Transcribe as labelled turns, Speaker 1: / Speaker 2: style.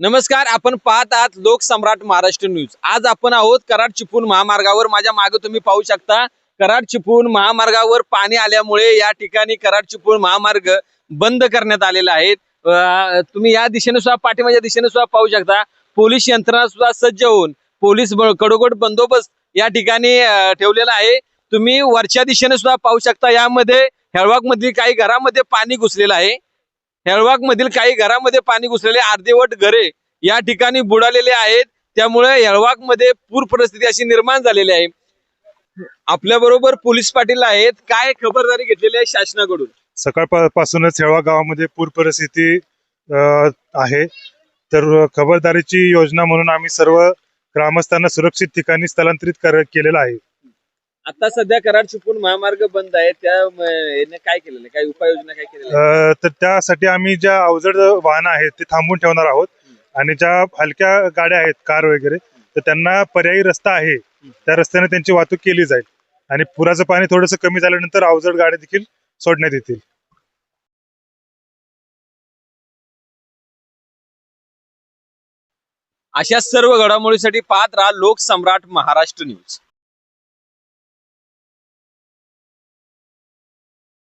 Speaker 1: नमस्कार आपण पाहत आहात लोकसम्राट महाराष्ट्र न्यूज. आज आपण आहोत कराड चिपळूण महामार्गावर. माझ्या मागे तुम्ही पाहू शकता कराड चिपळूण महामार्गावर पाणी आल्यामुळे या ठिकाणी कराड चिपळूण महामार्ग बंद करण्यात आलेला आहे. तुम्ही या दिशेने सुद्धा पाठीमाच्या दिशेने सुद्धा पाहू शकता. पोलीस यंत्रणा सुद्धा सज्ज होऊन पोलीस ब- बंदोबस्त या ठिकाणी ठेवलेला आहे. तुम्ही वरच्या दिशेने सुद्धा पाहू शकता यामध्ये हेळवाग मधील काही घरामध्ये पाणी घुसलेलं आहे. हेळवाग मधील काही घरामध्ये पाणी घुसलेले अर्धेवट घरे या ठिकाणी बुडालेले आहेत. त्यामुळे हेळवागमध्ये पूर परिस्थिती अशी निर्माण झालेली आहे. आपल्या बरोबर पोलीस पाटील आहेत. काय खबरदारी घेतलेली आहे शासनाकडून?
Speaker 2: सकाळपासूनच हेळवा गावामध्ये पूर परिस्थिती आहे. तर खबरदारीची योजना म्हणून आम्ही सर्व ग्रामस्थांना सुरक्षित ठिकाणी स्थलांतरित केलेलं आहे.
Speaker 1: आता सध्या कराड चिपळूण महामार्ग बंद आहे त्या म, याने काय केलेलं? काय उपाययोजना काय केलेल्या आहेत?
Speaker 2: अ, तर त्यासाठी आम्ही ज्या अवजड वाहनं आहेत ते थांबवून ठेवणार आहोत. आणि ज्या हलक्या गाड्या आहेत कार वगैरे तर त्यांना पर्यायी रस्ता आहे. त्या रस्त्याने त्यांची वाहतूक केली जाईल. आणि पुराचं पाणी थोडंसं कमी झाल्यानंतर अवजड गाड्या देखील सोडण्यात येतील.
Speaker 1: अशा सर्व घडामोडीसाठी पाहत राहा लोकसम्राट महाराष्ट्र न्यूज.